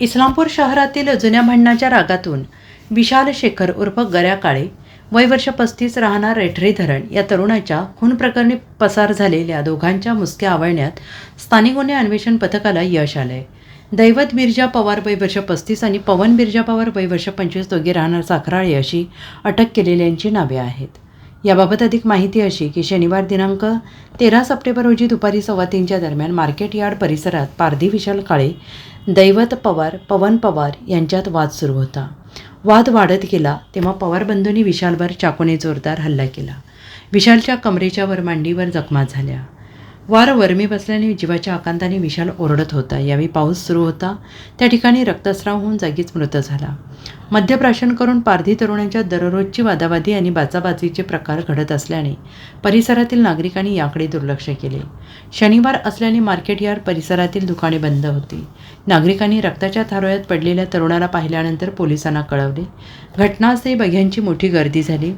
इस्लामपूर शहरातील जुन्या भांडणाच्या रागातून विशाल शेखर उर्फ गऱ्या काळे वय वर्ष पस्तीस राहणार रेठरी धरण या तरुणाच्या खून प्रकरणी पसार झालेल्या दोघांच्या मुसक्या आवळण्यात स्थानिक गुन्हे अन्वेषण पथकाला यश आलंय. दैवत बिरजा पवार वय वर्ष पस्तीस आणि पवन बिरजा पवार वय वर्ष पंचवीस दोघे राहणार साखराळे अशी अटक केलेल्यांची नावे आहेत. याबाबत अधिक माहिती अशी की शनिवार दिनांक तेरा सप्टेंबर रोजी दुपारी सव्वा तीनच्या दरम्यान मार्केट यार्ड परिसरात पारधी विशाल काळे दैवत पवार पवन पवार यांच्यात वाद सुरू होता. वाद वाढत गेला तेव्हा पवार बंधूंनी विशालवर चाकूने जोरदार हल्ला केला. विशालच्या कमरेच्या वर मांडीवर जखमा झाल्या. वार वरमी बसल्याने जीवाच्या आकांताने विशाल ओरडत होता. यावेळी पाऊस सुरू होता. त्या ठिकाणी रक्तस्राव होऊन जागीच मृत झाला. मद्यप्राशन करून पारधी तरुणांच्या दररोजची वादावादी आणि बाचाबाचीचे प्रकार घडत असल्याने परिसरातील नागरिकांनी याकडे दुर्लक्ष केले. शनिवार असल्याने मार्केट यार्ड परिसरातील दुकाने बंद होती. नागरिकांनी रक्ताच्या थारोळ्यात पडलेल्या तरुणाला पाहिल्यानंतर पोलिसांना कळवले. घटनास्थळी बघ्यांची मोठी गर्दी झाली.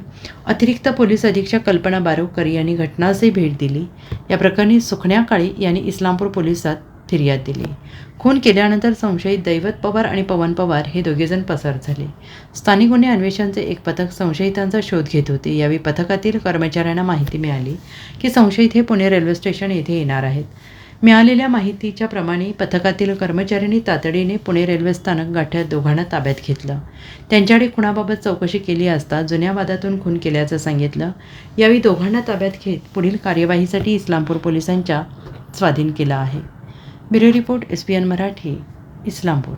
अतिरिक्त पोलीस अधीक्षक कल्पना बारोकर यांनी घटनास्थळी भेट दिली. या प्रकरणी सुखण्या काळी यांनी इस्लामपूर पोलिसात फिर्याद दिली. खून केल्यानंतर संशयित दैवत पवार आणि पवन पवार हे दोघेजण पसार झाले. स्थानिक गुन्हे अन्वेषणचे एक पथक संशयितांचा शोध घेत होते. यावेळी पथकातील कर्मचाऱ्यांना माहिती मिळाली की संशयित हे पुणे रेल्वे स्टेशन येथे येणार आहेत. मिळालेल्या माहितीच्या प्रमाणे पथकातील कर्मचाऱ्यांनी तातडीने पुणे रेल्वे स्थानक गाठ्यात दोघांना ताब्यात घेतलं. त्यांच्याकडे खुणाबाबत चौकशी केली असता जुन्या वादातून खून केल्याचं सांगितलं. यावेळी दोघांना ताब्यात घेत पुढील कार्यवाहीसाठी इस्लामपूर पोलिसांच्या स्वाधीन केला आहे. Bureau report S P N Marathi Islampur.